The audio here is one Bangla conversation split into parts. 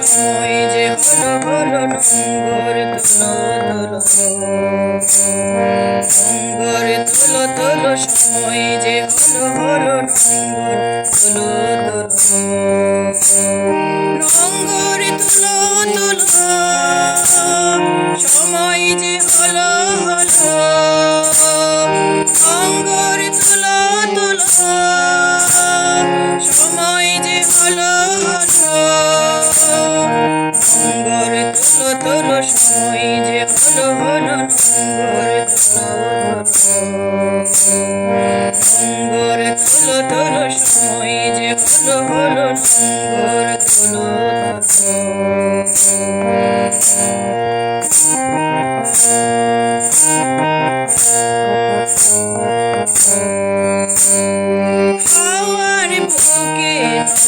সময় যে হলো হলো ডঙ্গর তুলো তুলো ডঙ্গর তুলো তুলো সময় যে হলো হলো ডঙ্গর তুলো তুলো। যে হলো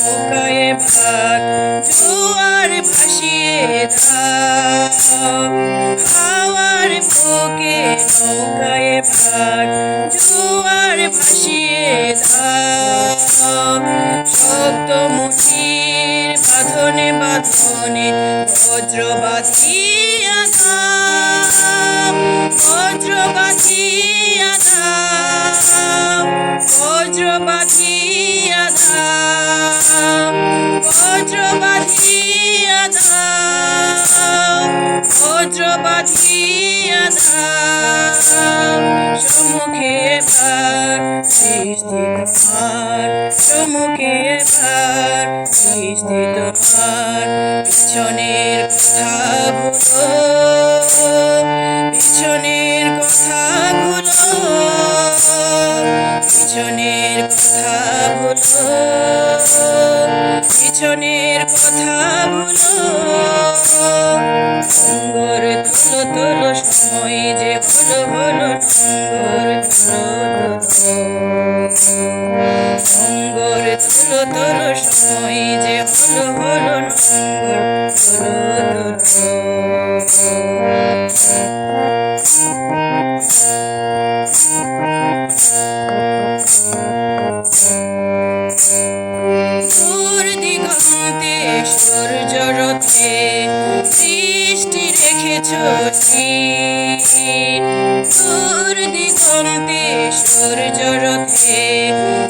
নৌকায় ভার জোয়ার ভাসিয়ে দাও বজ্র বাঁধিয়া দাও বজ্র বাঁধিয়া দাও সম্মুখে ভার সৃষ্টি তোমার সম্মুখে ভার সৃষ্টি তোমার, পিছনের কথা ভুলো, পিছনের কথা ভুলো, পিছনের কথা ভুলো, পিছনের কথা ভুলো। নম্বর তুলো তুলো সময় যে হলো দূর দিগন্তে সূর্য রথে সৃষ্টি রেখেছ। দূর দিগন্তে সূর্য রথে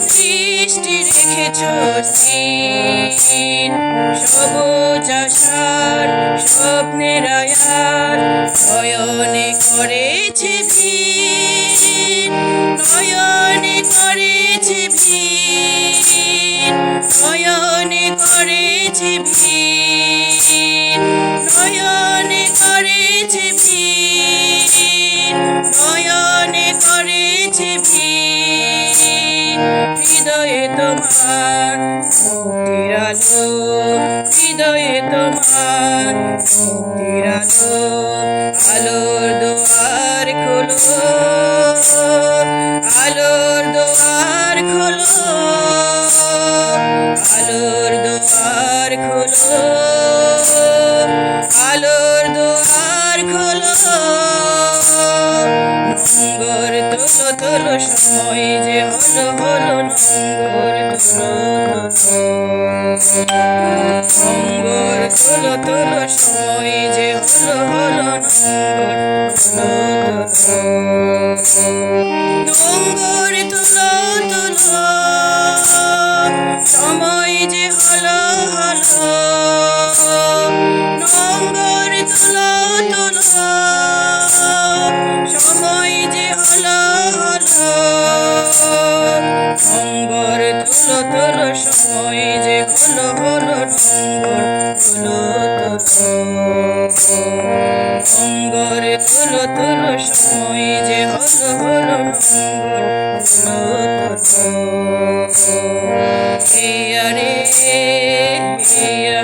সৃষ্টি রেখেছ আয়ার নয়নে করেছে ভিড় নয়নে করেছে ভিড় নয়নে করেছে ভিড় নয়নে করেছে ভিড় নয়নে করেছে মুক্তির আলো আলোর দুয়ার খোলো, আলোর দুয়ার খোলো, আলোর দুয়ার খোলো, আলোর দুয়ার খোলো। নম্বর তুলো তুলো সময় যে তুলো সময় যে হলো তুলো তুলো নম্বর তুলো তুলো সময় যে হলো হলো নম্বর তুলো হিয়া রে হিয়া